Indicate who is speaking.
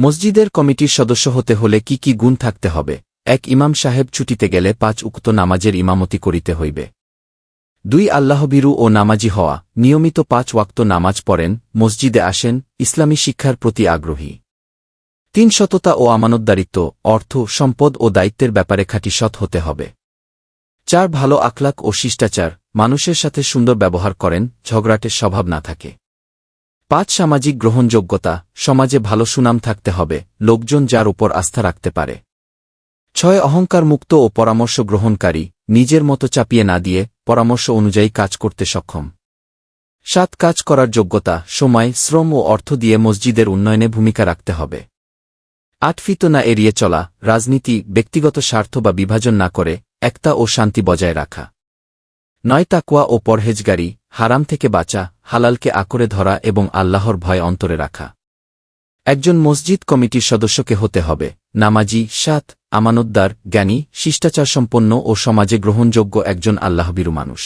Speaker 1: মসজিদের কমিটির সদস্য হতে হলে কি কি গুণ থাকতে হবে? এক, ইমাম সাহেব ছুটিতে গেলে পাঁচ উক্ত নামাজের ইমামতি করিতে হইবে। দুই আল্লাহবিরু ও নামাজি হওয়া। নিয়মিত পাঁচ ওয়াক্ত নামাজ পড়েন, মসজিদে আসেন, ইসলামী শিক্ষার প্রতি আগ্রহী। তিন, সততা ও আমানতদারিত্ব, অর্থ, সম্পদ ও দায়িত্বের ব্যাপারে খাঁটি সৎ হতে হবে। চার, ভালো আখলাক ও শিষ্টাচার। মানুষের সাথে সুন্দর ব্যবহার করেন ঝগড়াটের স্বভাব না থাকে। পাঁচ সামাজিক গ্রহণযোগ্যতা, সমাজে ভালো সুনাম থাকতে হবে, লোকজন যার উপর আস্থা রাখতে পারে। ছয় অহংকার মুক্ত ও পরামর্শ গ্রহণকারী, নিজের মতো চাপিয়ে না দিয়ে, পরামর্শ অনুযায়ী কাজ করতে সক্ষম। সাত, কাজ করার যোগ্যতা, সময়, শ্রম ও অর্থ দিয়ে মসজিদের উন্নয়নে ভূমিকা রাখতে হবে। আট, ফিতনা এড়িয়ে চলা, রাজনীতি, ব্যক্তিগত স্বার্থ বা বিভাজন না করে, একতা ও শান্তি বজায় রাখা। নয় তাকুয়া ও পরহেজগারি হারাম থেকে বাঁচা, হালালকে আকরে ধরা এবং আল্লাহর ভয় অন্তরে রাখা। একজন মসজিদ কমিটির সদস্যকে হতে হবে। নামাজি, সাত, আমানতদার, জ্ঞানী শিষ্টাচার সম্পন্ন ও সমাজে গ্রহণযোগ্য একজন আল্লাহবিরু মানুষ।